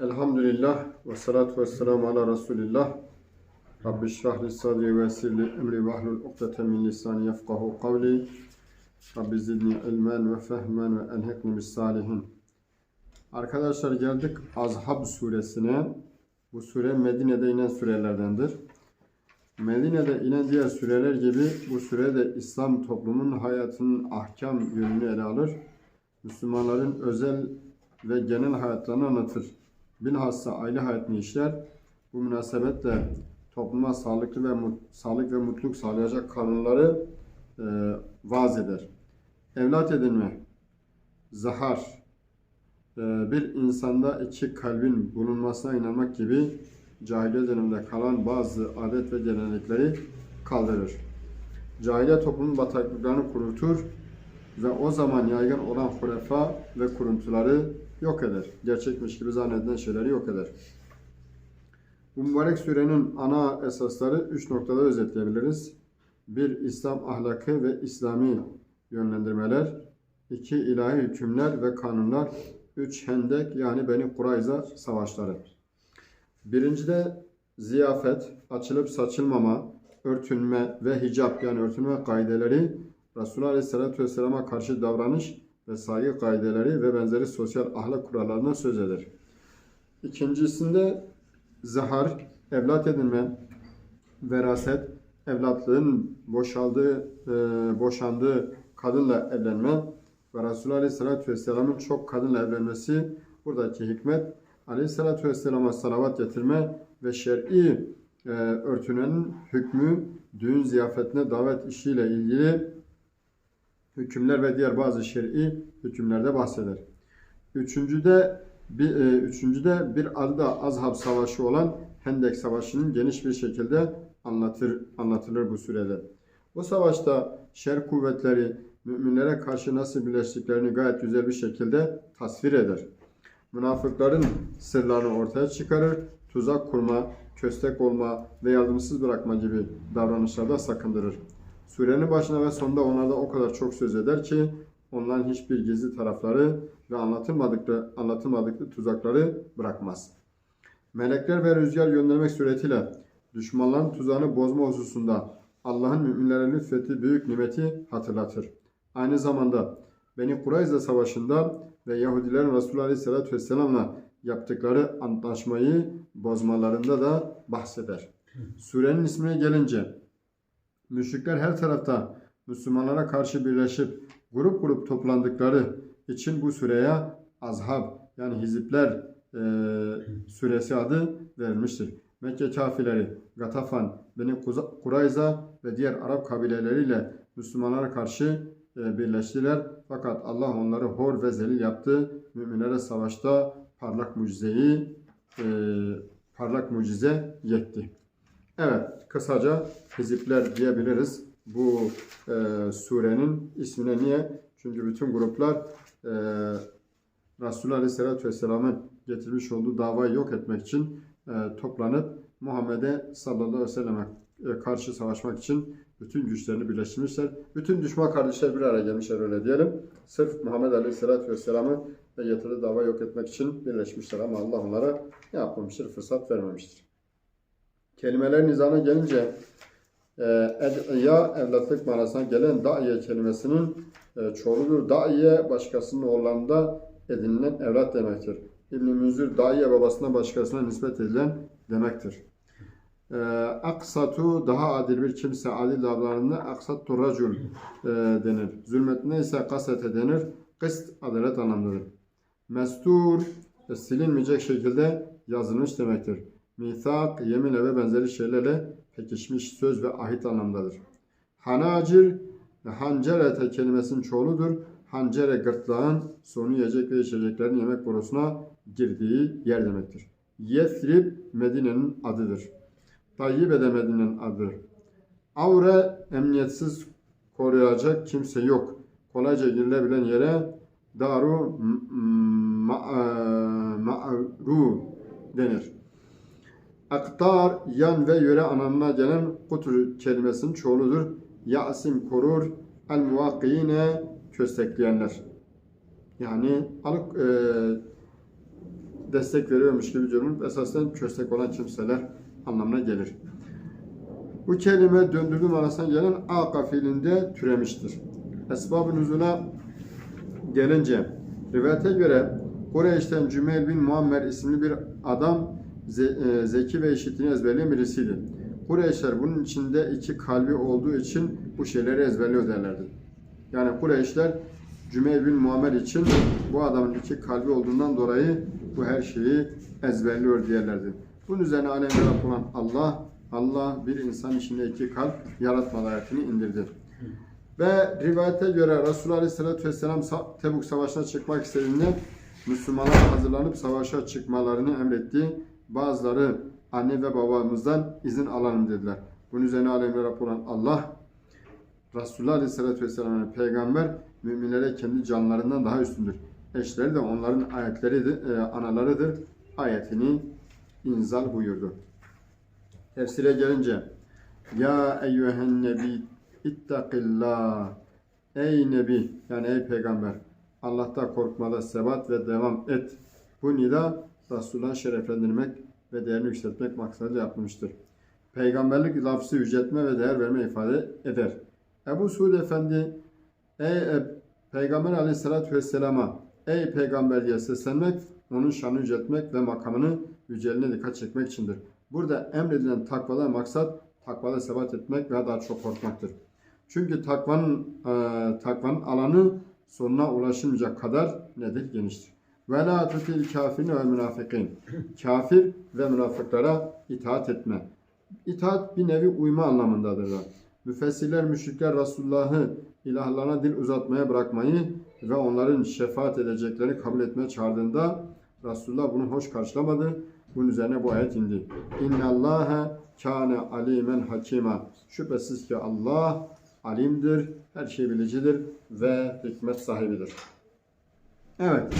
Elhamdülillah ve salatu ve selamu ala Resulillah. Rabbi şrah li sadri ve sirli emri ve ahlul ukdete min lisani yefkahu kavli. Rabbi zidni ilmen ve fehmen ve enhekni bis salihin. Arkadaşlar geldik Azhab suresine. Bu sure Medine'de inen surelerdendir. Medine'de inen diğer süreler gibi bu sure de İslam toplumunun hayatının ahkam yönünü ele alır. Müslümanların özel ve genel hayatlarını anlatır. Bilhassa aile hayatını işler. Bu münasebetle topluma sağlıklı ve sağlık ve mutluluk sağlayacak kanunları e, vaaz eder. Evlat edinme, zahar, e, bir insanda iki kalbin bulunmasına inanmak gibi cahiliye döneminde kalan bazı adet ve gelenekleri kaldırır. Cahiliye toplumun bataklıklarını kurutur ve o zaman yaygın olan hurefa ve kuruntuları yok eder. Gerçekmiş gibi zannedilen şeyleri yok eder. Bu mübarek surenin ana esasları üç noktada özetleyebiliriz. Bir, İslam ahlakı ve İslami yönlendirmeler. iki ilahi hükümler ve kanunlar. Üç, Hendek yani Beni Kurayza savaşları. Birincide ziyafet, açılıp saçılmama, örtünme ve hicap yani örtünme kaideleri Resulullah Aleyhisselatü Vesselam'a karşı davranış ve saygı kaideleri ve benzeri sosyal ahlak kurallarından söz eder. İkincisinde zahar, evlat edinme, veraset, evlatlığın boşaldığı, e, boşandığı kadınla evlenme ve Resulullah Aleyhisselatü Vesselam'ın çok kadınla evlenmesi buradaki hikmet Aleyhisselatü Vesselam'a salavat getirme ve şer'i e, örtünenin hükmü düğün ziyafetine davet işiyle ilgili hükümler ve diğer bazı şer'i hükümlerde bahseder. Üçüncüde bir, e, üçüncüde bir adı da Azhab Savaşı olan Hendek Savaşı'nın geniş bir şekilde anlatır, anlatılır bu sürede. Bu savaşta şer kuvvetleri müminlere karşı nasıl birleştiklerini gayet güzel bir şekilde tasvir eder. Münafıkların sırlarını ortaya çıkarır, tuzak kurma, köstek olma ve yardımsız bırakma gibi davranışlarda sakındırır. Surenin başına ve sonunda onlarda o kadar çok söz eder ki onların hiçbir gizli tarafları ve anlatılmadıkları, anlatılmadıkları tuzakları bırakmaz. Melekler ve rüzgar göndermek suretiyle düşmanların tuzağını bozma hususunda Allah'ın müminlere lütfettiği büyük nimeti hatırlatır. Aynı zamanda Beni Kurayza Savaşı'nda ve Yahudilerin Resulullah Aleyhisselatü Vesselam'la yaptıkları antlaşmayı bozmalarında da bahseder. Surenin ismine gelince müşrikler her tarafta Müslümanlara karşı birleşip grup grup toplandıkları için bu sureye Azhab yani hizipler e, suresi adı verilmiştir. Mekke kafirleri Gatafan, Beni Kurayza ve diğer Arap kabileleriyle Müslümanlara karşı e, birleştiler. Fakat Allah onları hor ve zelil yaptı. Müminlere savaşta parlak mucizeyi e, parlak mucize yetti. Evet, kısaca hizipler diyebiliriz bu e, surenin ismine niye? Çünkü bütün gruplar e, Resulullah Aleyhisselatü Vesselam'ın getirmiş olduğu davayı yok etmek için e, toplanıp Muhammed'e sallallahu aleyhi ve selleme e, karşı savaşmak için bütün güçlerini birleştirmişler. Bütün düşman kardeşler bir araya gelmişler öyle diyelim. Sırf Muhammed Aleyhisselatü Vesselam'ı ve getirdiği davayı yok etmek için birleşmişler ama Allah onlara ne yapmamıştır? Fırsat vermemiştir. Kelimeler nizamına gelince e, ya evlatlık manasına gelen da'iye kelimesinin e, çoğuludur. Da'iye başkasının oğullarında edinilen evlat demektir. İbn-i Münzir da'iye babasına başkasına nispet edilen demektir. E, aksatu daha adil bir kimse adil davranında aksattu racul e, denir. Zulmetine ise kasete denir. Kıst adalet anlamındadır. Mestur e, silinmeyecek şekilde yazılmış demektir. Mithak, yeminle ve benzeri şeylerle pekişmiş söz ve ahit anlamdadır. Hanacir, hancerete kelimesinin çoğuludur. Hancere gırtlağın sonu yiyecek ve içeceklerin yemek borusuna girdiği yer demektir. Yethrib Medine'nin adıdır. Tayyibe de Medine'nin adıdır. Avre emniyetsiz koruyacak kimse yok. Kolayca girilebilen yere daru ma'ru denir. Aktar, yan ve yöre anlamına gelen kutur kelimesinin çoğuludur. Yasim korur, el muvakkiyine köstekleyenler. Yani alık e, destek veriyormuş gibi görünüp esasen köstek olan kimseler anlamına gelir. Bu kelime döndürdüğü manasına gelen aka fiilinde türemiştir. Esbab-ı gelince rivayete göre Kureyş'ten Cümeyl bin Muammer isimli bir adam zeki ve işitini ezberleyen birisiydi. Kureyşler bunun içinde iki kalbi olduğu için bu şeyleri ezberliyor derlerdi. Yani Kureyşler Cümeyl bin Muammer için bu adamın iki kalbi olduğundan dolayı bu her şeyi ezberliyor diyorlardı. Bunun üzerine alemde olan Allah, Allah bir insan içinde iki kalp yaratma ayetini indirdi. Ve rivayete göre Resulullah Aleyhisselatü Vesselam Tebuk Savaşı'na çıkmak istediğinde Müslümanlar hazırlanıp savaşa çıkmalarını emretti. Bazıları anne ve babamızdan izin alalım dediler. Bunun üzerine alemde olan Allah Resulullah Aleyhisselatü Vesselam'ın peygamber müminlere kendi canlarından daha üstündür. Eşleri de onların ayetleridir, e, analarıdır. Ayetini inzal buyurdu. Tefsire gelince Ya eyyühen nebi ittakillah Ey nebi yani ey peygamber Allah'ta korkmada sebat ve devam et. Bu nida Resulullah'ı şereflendirmek ve değerini yükseltmek maksadıyla yapılmıştır. Peygamberlik lafzı yüceltme ve değer verme ifade eder. Ebu Suud Efendi Ey e, Peygamber aleyhissalatü vesselama Ey peygamber diye seslenmek onun şanını yüceltmek ve makamını yüceliğine dikkat çekmek içindir. Burada emredilen takvada maksat takvada sebat etmek ve daha çok korkmaktır. Çünkü takvanın e, takvanın alanı sonuna ulaşılmayacak kadar nedir? Geniştir. Ve la tutil kafirin ve münafikin. Kafir ve münafıklara itaat etme. İtaat bir nevi uyma anlamındadırlar. Müfessirler, müşrikler Resulullah'ı ilahlarına dil uzatmaya bırakmayı ve onların şefaat edeceklerini kabul etmeye çağırdığında Resulullah bunu hoş karşılamadı. Bunun üzerine bu ayet indi. İnna Allaha kâne alimen hakima. Şüphesiz ki Allah alimdir, her şey bilicidir ve hikmet sahibidir. Evet.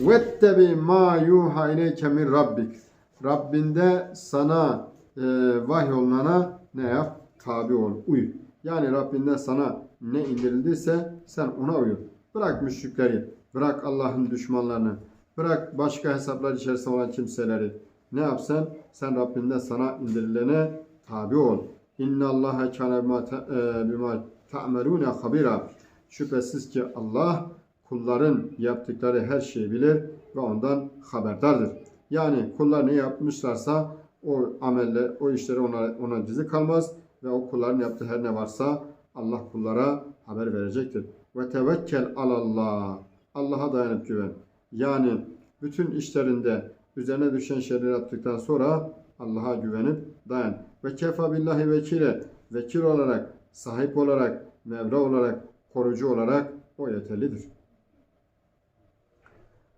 Vettebi ma yuha ileyke min rabbik. Rabbinde sana e, vahyolunana ne yap? Tabi ol, uy. Yani Rabbinde sana ne indirildiyse sen ona uyu. Bırak müşrikleri, bırak Allah'ın düşmanlarını, bırak başka hesaplar içerisinde olan kimseleri. Ne yapsan sen Rabbinde sana indirilene tabi ol. İnna Allaha kana bima e, bima ta'melune habira. Şüphesiz ki Allah kulların yaptıkları her şeyi bilir ve ondan haberdardır. Yani kullar ne yapmışlarsa o ameller, o işleri ona, ona dizi kalmaz ve o kulların yaptığı her ne varsa Allah kullara haber verecektir. Ve tevekkel alallah. Allah'a dayanıp güven. Yani bütün işlerinde üzerine düşen şeyleri yaptıktan sonra Allah'a güvenip dayan. Ve kefa billahi vekile. Vekil olarak, sahip olarak, Mevla olarak, korucu olarak o yeterlidir.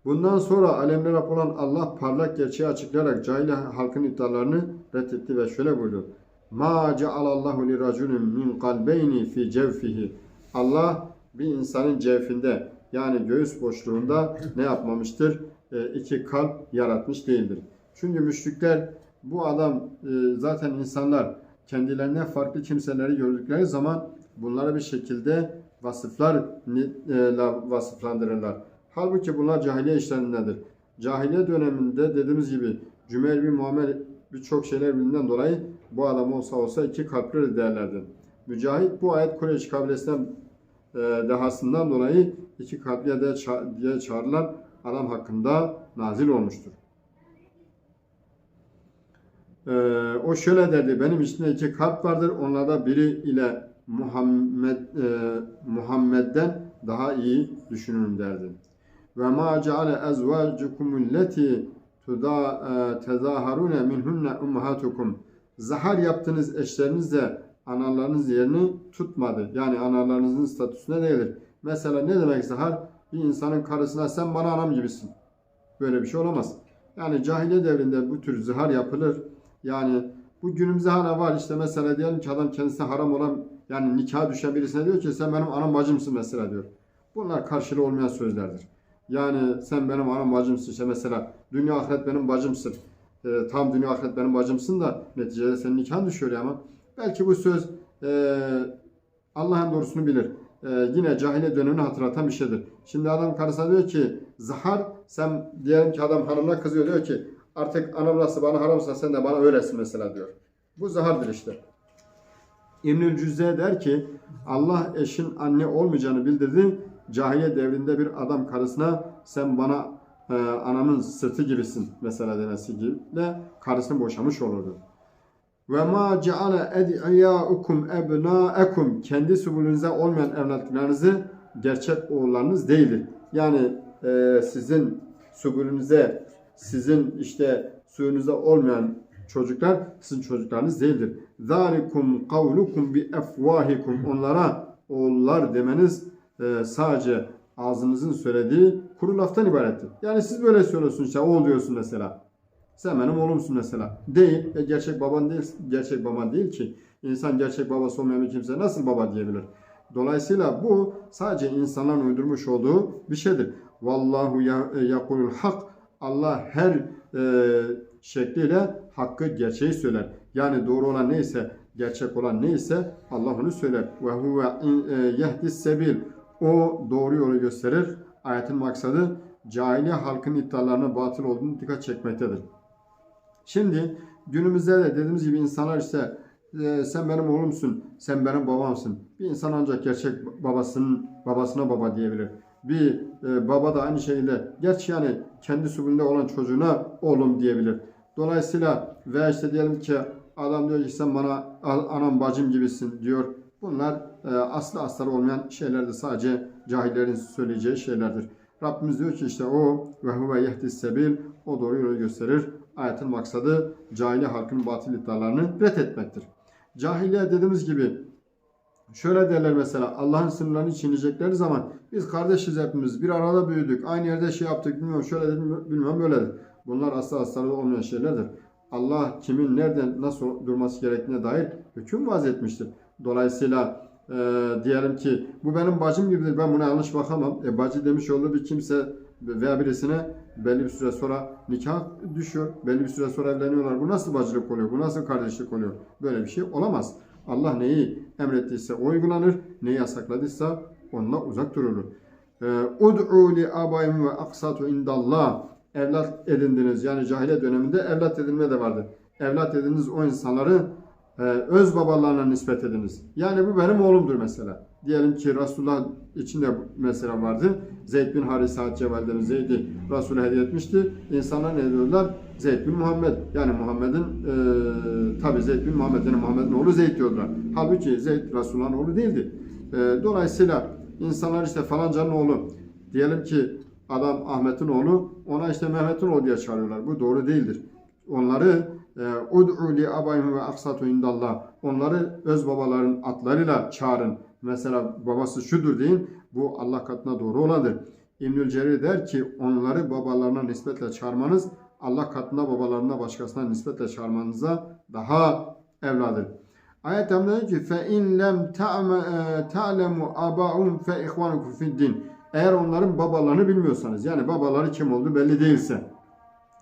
Bundan sonra alemler Rab olan Allah parlak gerçeği açıklayarak cahil halkın iddialarını reddetti ve şöyle buyurdu. Ma cealallahu li raculin min kalbeyni fi cevfihi. Allah bir insanın cevfinde yani göğüs boşluğunda ne yapmamıştır? E, iki kalp yaratmış değildir. Çünkü müşrikler bu adam e, zaten insanlar kendilerine farklı kimseleri gördükleri zaman bunlara bir şekilde vasıflar e, vasıflandırırlar. Halbuki bunlar cahiliye işlerindendir. Cahiliye döneminde dediğimiz gibi Cümeyl bin Muammer birçok şeyler bildiğinden dolayı bu adam olsa olsa iki kalpli derlerdi. Mücahit bu ayet Kureyş kabilesinden e, dehasından dolayı iki kalpli diye, ça- diye çağrılan adam hakkında nazil olmuştur. E, o şöyle derdi, benim içimde iki kalp vardır, onlarda biri ile Muhammed e, Muhammed'den daha iyi düşünün derdi. Ve ma ceale ezvacukum allati tezaharune minhunne ummahatukum. Zahar yaptığınız eşleriniz de analarınız yerini tutmadı. Yani analarınızın statüsüne değildir. Mesela ne demek zahar? Bir insanın karısına sen bana anam gibisin. Böyle bir şey olamaz. Yani cahiliye devrinde bu tür zihar yapılır. Yani bu günümüzde hala var işte mesela diyelim ki adam kendisine haram olan yani nikah düşen birisine diyor ki sen benim anam bacımsın mesela diyor. Bunlar karşılığı olmayan sözlerdir. Yani sen benim anam bacımsın işte mesela dünya ahiret benim bacımsın. Ee, tam dünya ahiret benim bacımsın da neticede senin nikahın düşüyor ama belki bu söz e, Allah'ın doğrusunu bilir. E, yine cahiliye dönemini hatırlatan bir şeydir. Şimdi adam karısına diyor ki zahar sen diyelim ki adam hanımına kızıyor diyor ki artık anam nasıl bana haramsa sen de bana öylesin mesela diyor. Bu zahardır işte. İbnül Cüzze der ki Allah eşin anne olmayacağını bildirdi. Cahiliye devrinde bir adam karısına sen bana e, anamın sırtı gibisin mesela demesi gibi de karısını boşamış olurdu. Ve ma ceale ed'iyaukum ebnaekum kendi subulünüze olmayan evlatlarınızı gerçek oğullarınız değildir. Yani e, sizin subulünüze sizin işte suyunuza olmayan çocuklar sizin çocuklarınız değildir. Zalikum kavlukum bi efvahikum onlara oğullar demeniz e, sadece ağzınızın söylediği kuru laftan ibarettir. Yani siz böyle söylüyorsunuz işte oğul diyorsun mesela. Sen benim oğlumsun mesela. Değil. E, gerçek baban değil. Gerçek baban değil ki. İnsan gerçek babası olmayan bir kimse nasıl baba diyebilir? Dolayısıyla bu sadece insanların uydurmuş olduğu bir şeydir. Vallahu e, yakulul hak. Allah her e, şekliyle hakkı gerçeği söyler. Yani doğru olan neyse, gerçek olan neyse Allah onu söyler. Ve huve e, yehdis sebil. O doğru yolu gösterir. Ayetin maksadı cahiliye halkın iddialarına batıl olduğunu dikkat çekmektedir. Şimdi günümüzde de dediğimiz gibi insanlar işte e, sen benim oğlumsun, sen benim babamsın. Bir insan ancak gerçek babasının babasına baba diyebilir. Bir e, baba da aynı şekilde gerçi yani kendi subulünde olan çocuğuna oğlum diyebilir. Dolayısıyla veya işte diyelim ki adam diyor ki sen bana anam bacım gibisin diyor. Bunlar aslı astarı olmayan şeylerdir. Sadece cahillerin söyleyeceği şeylerdir. Rabbimiz diyor ki işte o ve huve yehdis sebil o doğru yolu gösterir. Ayetin maksadı cahiliye halkın batıl iddialarını ret etmektir. Cahiliye dediğimiz gibi şöyle derler mesela Allah'ın sınırlarını çiğneyecekleri zaman biz kardeşiz hepimiz bir arada büyüdük aynı yerde şey yaptık bilmiyorum şöyle dedim bilmem böyledir. Bunlar asla astarı olmayan şeylerdir. Allah kimin nereden nasıl durması gerektiğine dair hüküm vaz etmiştir. Dolayısıyla e, diyelim ki bu benim bacım gibidir ben buna yanlış bakamam. E, bacı demiş olduğu bir kimse veya birisine belli bir süre sonra nikah düşüyor. Belli bir süre sonra evleniyorlar. Bu nasıl bacılık oluyor? Bu nasıl kardeşlik oluyor? Böyle bir şey olamaz. Allah neyi emrettiyse o uygulanır. Neyi yasakladıysa onunla uzak durulur. Ee, Ud'u li abayim ve aksatu indallah. Evlat edindiniz. Yani cahiliye döneminde evlat edinme de vardı. Evlat edindiniz o insanları e, öz babalarına nispet ediniz. Yani bu benim oğlumdur mesela. Diyelim ki Resulullah içinde mesela vardı. Zeyd bin Harise Hatice validemiz Zeyd'i Resul'a hediye etmişti. İnsanlar ne diyorlar? Zeyd bin Muhammed. Yani Muhammed'in e, tabi Zeyd bin Muhammed yani Muhammed'in oğlu Zeyd diyorlar. Halbuki Zeyd Resulullah'ın oğlu değildi. E, dolayısıyla insanlar işte falancanın oğlu. Diyelim ki adam Ahmet'in oğlu ona işte Mehmet'in oğlu diye çağırıyorlar. Bu doğru değildir. Onları e, ud'u li abayhim ve aksatu indallah. Onları öz babaların atlarıyla çağırın. Mesela babası şudur deyin. Bu Allah katına doğru olandır. İbnül Cerir der ki onları babalarına nispetle çağırmanız Allah katında babalarına başkasına nispetle çağırmanıza daha evladır. Ayet diyor ki fe in lem ta'lemu abaum fe ihvanukum fid din. Eğer onların babalarını bilmiyorsanız yani babaları kim olduğu belli değilse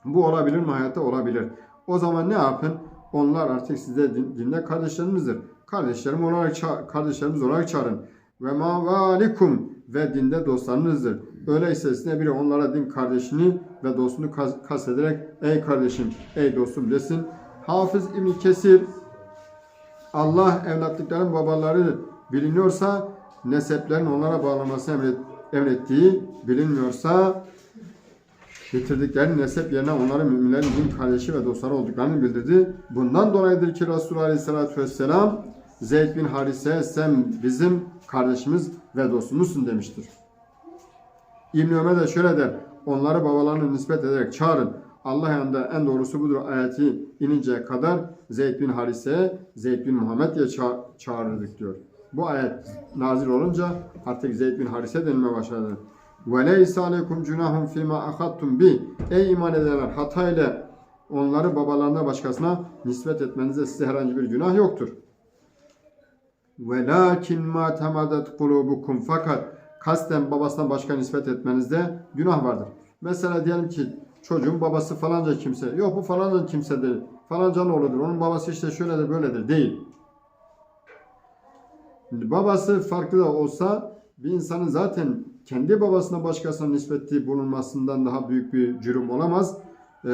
bu olabilir mi hayatta olabilir. O zaman ne yapın? Onlar artık size din, dinde kardeşlerinizdir. Kardeşlerim olarak kardeşlerimiz olarak çağırın. Ve ma valikum ve dinde dostlarınızdır. Öyleyse size biri onlara din kardeşini ve dostunu kas- kastederek ey kardeşim, ey dostum desin. Hafız İbn Kesir Allah evlatlıkların babaları biliniyorsa neseplerin onlara bağlaması emret, emrettiği bilinmiyorsa getirdikleri nesep yerine onların müminlerin din kardeşi ve dostları olduklarını bildirdi. Bundan dolayıdır ki Resulullah Aleyhisselatü Vesselam Zeyd bin Harise sen bizim kardeşimiz ve dostumuzsun demiştir. İbn Ömer de şöyle der. Onları babalarına nispet ederek çağırın. Allah yanında en doğrusu budur ayeti ininceye kadar Zeyd bin Harise, Zeyd bin Muhammed diye ça- çağırırdık diyor. Bu ayet nazil olunca artık Zeyd bin Harise denilmeye başladı. Ve leysa aleykum cunahun fîmâ ahadtum bi. Ey iman edenler hata ile onları babalarına başkasına nispet etmenize size herhangi bir günah yoktur. Velakin ma temadet kulubukum fakat kasten babasına başka nispet etmenizde günah vardır. Mesela diyelim ki çocuğun babası falanca kimse. Yok bu falanca kimse değil. Falanca ne oğludur. Onun babası işte şöyledir böyledir. Değil. Babası farklı da olsa bir insanın zaten kendi babasına başkasına nispeti bulunmasından daha büyük bir cürüm olamaz. Ee,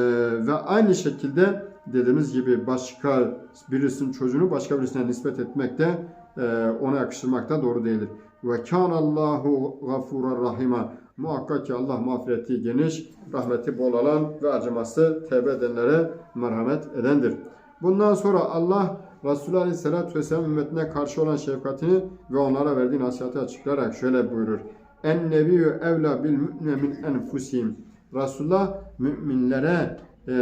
ve aynı şekilde dediğimiz gibi başka birisinin çocuğunu başka birisine nispet etmek de e, ona yakıştırmak da doğru değildir. Ve kânallâhu gafûran rahima. Muhakkak ki Allah mağfireti geniş, rahmeti bol olan ve acıması tevbe edenlere merhamet edendir. Bundan sonra Allah Resulü Aleyhisselatü Vesselam ümmetine karşı olan şefkatini ve onlara verdiği nasihati açıklayarak şöyle buyurur. En nebiyyü evla bil mü'mine min enfusihim. Resulullah müminlere e,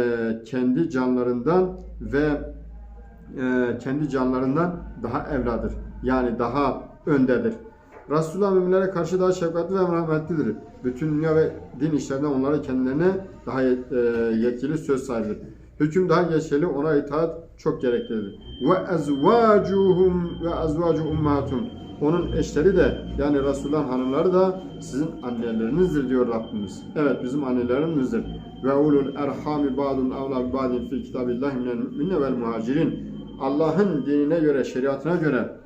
kendi canlarından ve e, kendi canlarından daha evladır. Yani daha öndedir. Resulullah müminlere karşı daha şefkatli ve merhametlidir. Bütün dünya ve din işlerinden onları kendilerine daha e, yetkili söz sahibidir. Hüküm daha geçerli, ona itaat çok gereklidir. Ve ezvacuhum ve ezvacu ummatum. Onun eşleri de yani Resulullah'ın hanımları da sizin annelerinizdir diyor Rabbimiz. Evet bizim annelerimizdir. Ve ulul erhami ba'dun avla ba'din fi kitabillahi minel müminne vel muhacirin. Allah'ın dinine göre, şeriatına göre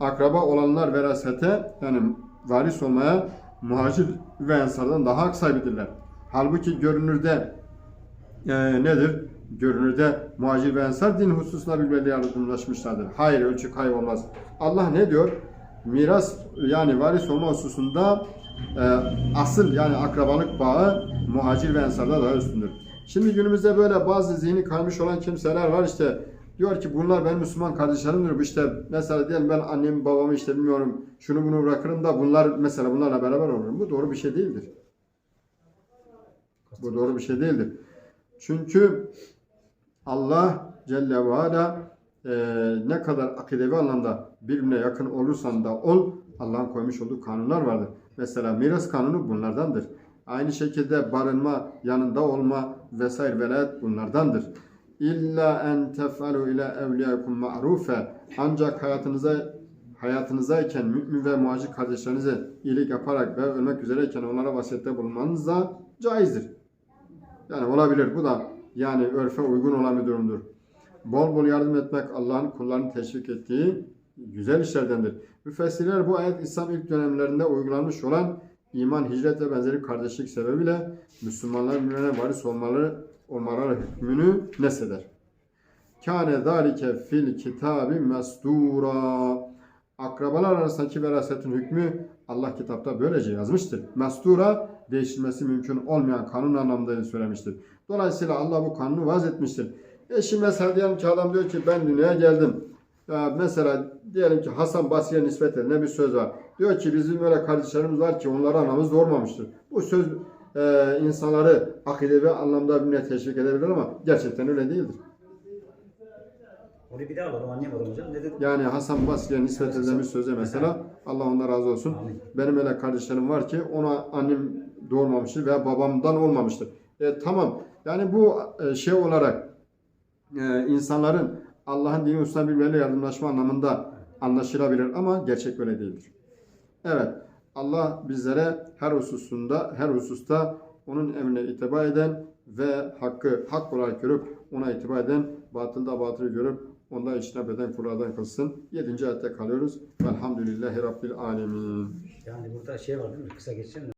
akraba olanlar verasete yani varis olmaya muhacir ve ensardan daha hak sahibidirler. Halbuki görünürde e, nedir? Görünürde muhacir ve ensar din hususunda birbirleriyle yardımlaşmışlardır. Hayır ölçü kaybolmaz. Allah ne diyor? Miras yani varis olma hususunda e, asıl yani akrabalık bağı muhacir ve ensarda daha üstündür. Şimdi günümüzde böyle bazı zihni kaymış olan kimseler var işte diyor ki bunlar benim Müslüman kardeşlerimdir. İşte mesela diyelim ben annemi babamı işte bilmiyorum şunu bunu bırakırım da bunlar mesela bunlarla beraber olurum. Bu doğru bir şey değildir. Bu doğru bir şey değildir. Çünkü Allah Celle ve Ala e, ne kadar akidevi anlamda birbirine yakın olursan da ol Allah'ın koymuş olduğu kanunlar vardır. Mesela miras kanunu bunlardandır. Aynı şekilde barınma, yanında olma vesaire velayet bunlardandır. İlla en tef'alu ile evliyakum ma'rufe. Ancak hayatınıza hayatınızdayken mümin ve muhacir kardeşlerinize iyilik yaparak ve ölmek üzereyken onlara vasiyette bulunmanız da caizdir. Yani olabilir. Bu da yani örfe uygun olan bir durumdur. Bol bol yardım etmek Allah'ın kullarını teşvik ettiği güzel işlerdendir. Müfessirler bu ayet İslam ilk dönemlerinde uygulanmış olan iman, hicret ve benzeri kardeşlik sebebiyle Müslümanların birbirine varis olmaları, olmaları hükmünü nesheder. Kâne zâlike fil kitabi mesdûrâ. Akrabalar arasındaki verasetin hükmü Allah kitapta böylece yazmıştır. Mestura değişilmesi mümkün olmayan kanun anlamında söylemiştir. Dolayısıyla Allah bu kanunu vaz etmiştir. E şimdi mesela diyelim ki adam diyor ki ben dünyaya geldim. Ya mesela diyelim ki Hasan Basri'ye nispet edilen bir söz var. Diyor ki bizim öyle kardeşlerimiz var ki onları anamız doğurmamıştır. Bu söz e, insanları akidevi anlamda birbirine teşvik edebilir ama gerçekten öyle değildir. Onu bir daha alalım anlayamadım hocam. Ne dedi? Yani Hasan Basri'ye nispet edilen bir söze mesela Allah ondan razı olsun. Amin. Benim öyle kardeşlerim var ki ona annem doğurmamıştır veya babamdan olmamıştır. E, tamam yani bu e, şey olarak e, insanların Allah'ın dini hususunda birbirleriyle yardımlaşma anlamında anlaşılabilir ama gerçek böyle değildir. Evet Allah bizlere her hususunda her hususta onun emrine itibar eden ve hakkı hak olarak görüp ona itibar eden batılda batılı görüp onda içine beden kuradan kılsın. Yedinci ayette kalıyoruz. Velhamdülillahi Rabbil Alemin. Yani burada şey var değil mi? Kısa geçeceğim.